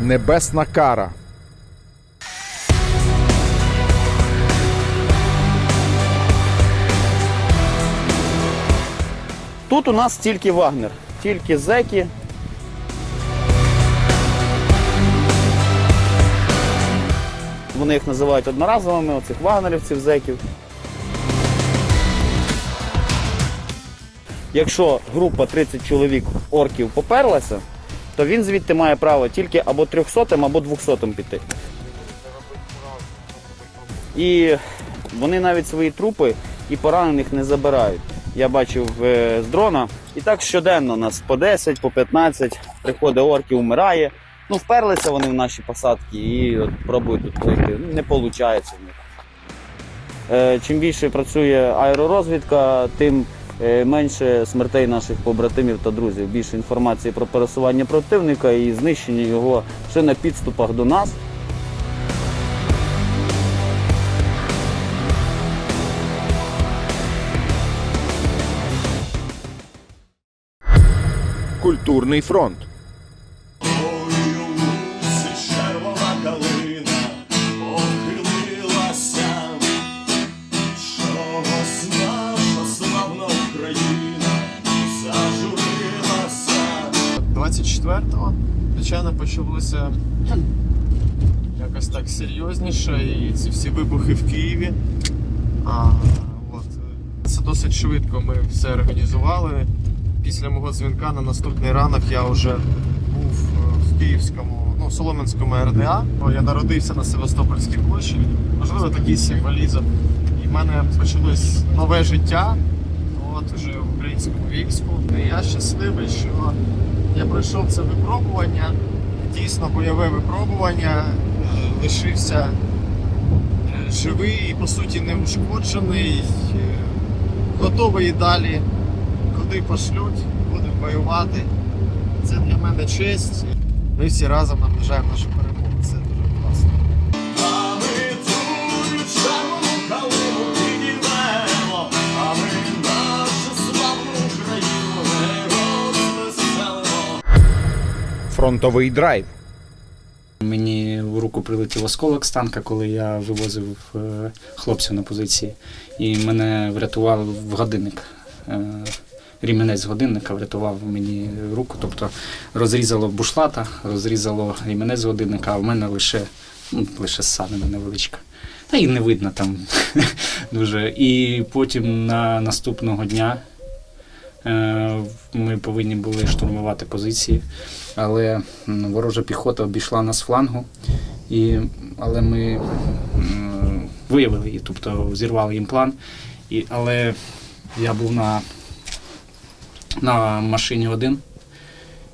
Небесна кара. Тут у нас тільки Вагнер, тільки зеки. Вони їх називають одноразовими, оцих вагнерівців, зеків. Якщо група 30 чоловік орків поперлася, то він звідти має право тільки або 300 або 200 піти. І вони навіть свої трупи і поранених не забирають. Я бачив е, з дрона. І так щоденно нас по 10, по 15 приходить орків, вмирає. Ну, вперлися вони в наші посадки і от пробують тут пройти. Ну, не виходить в них. Е, Чим більше працює аеророзвідка, тим менше смертей наших побратимів та друзів. Більше інформації про пересування противника і знищення його ще на підступах до нас. Культурний фронт. 24-го, звичайно, почалося якось так серйозніше, і ці всі вибухи в Києві. А, от, це досить швидко ми все організували. Після мого дзвінка на наступний ранок я вже був е, в Київському, ну, Солом'янському РДА. Я народився на Севастопольській площі. Можливо, такий символізм. І в мене почалось нове життя. От уже в українському війську. Я щасливий, що я пройшов це випробування. Дійсно бойове випробування. Е, Лишився е, живий і по суті неушкоджений. Е, Готовий і далі, куди пошлють, будемо воювати. Це для мене честь. Ми всі разом наближаємо нашу перемогу. Фронтовий драйв. Мені в руку прилетів осколок з танка, коли я вивозив е, хлопців на позиції. І мене врятував годинник. Е, Ріменець годинника врятував мені руку, тобто розрізало бушлата, розрізало ріменець годинника, а в мене лише, ну, лише ссадина невеличка. Та і не видно там дуже. І потім на наступного дня ми повинні були штурмувати позиції, але ворожа піхота обійшла нас флангу, і, але ми виявили її, тобто зірвали їм план. І, але я був на, на машині один.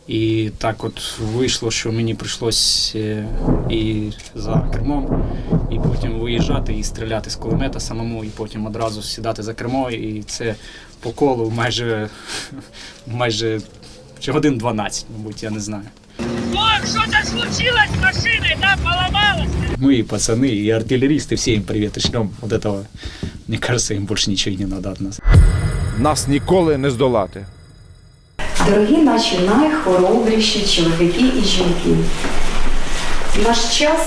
І так от вийшло, що мені прийшлось е, і за кермом, і потім виїжджати і стріляти з кулемета самому, і потім одразу сідати за кермо. І це по колу майже, майже чи годин 12, мабуть, я не знаю. Ой, что-то случилось с машиной, да, поломалась. Мы и пацаны, и артиллеристы, все им привет и шлем. Вот этого, мне кажется, им больше ничего и не надо от нас. Нас ніколи не здолати. Дорогі наші найхоробріші чоловіки і жінки, наш час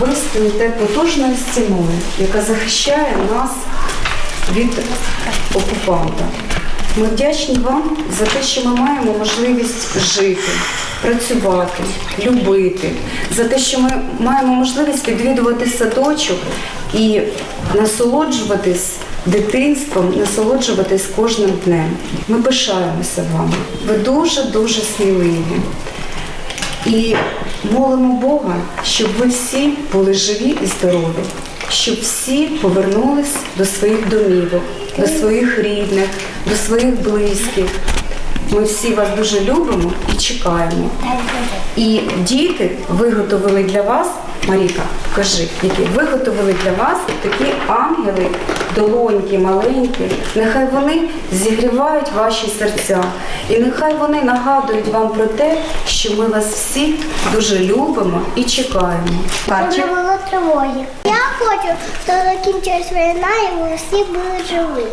ви стоїте потужною стіною, яка захищає нас від окупанта. Ми вдячні вам за те, що ми маємо можливість жити, працювати, любити, за те, що ми маємо можливість відвідувати садочок і насолоджуватись дитинством, насолоджуватись кожним днем. Ми пишаємося вами. Ви дуже-дуже сміливі. І молимо Бога, щоб ви всі були живі і здорові, щоб всі повернулись до своїх домівок, до своїх рідних, до своїх близьких. Ми всі вас дуже любимо і чекаємо. І діти виготовили для вас, Маріка, покажи, які виготовили для вас такі ангели, долонькі, маленькі. Нехай вони зігрівають ваші серця. І нехай вони нагадують вам про те, що ми вас всі дуже любимо і чекаємо. Не було тривоги. Я хочу, щоб закінчилась війна і ми всі були живі.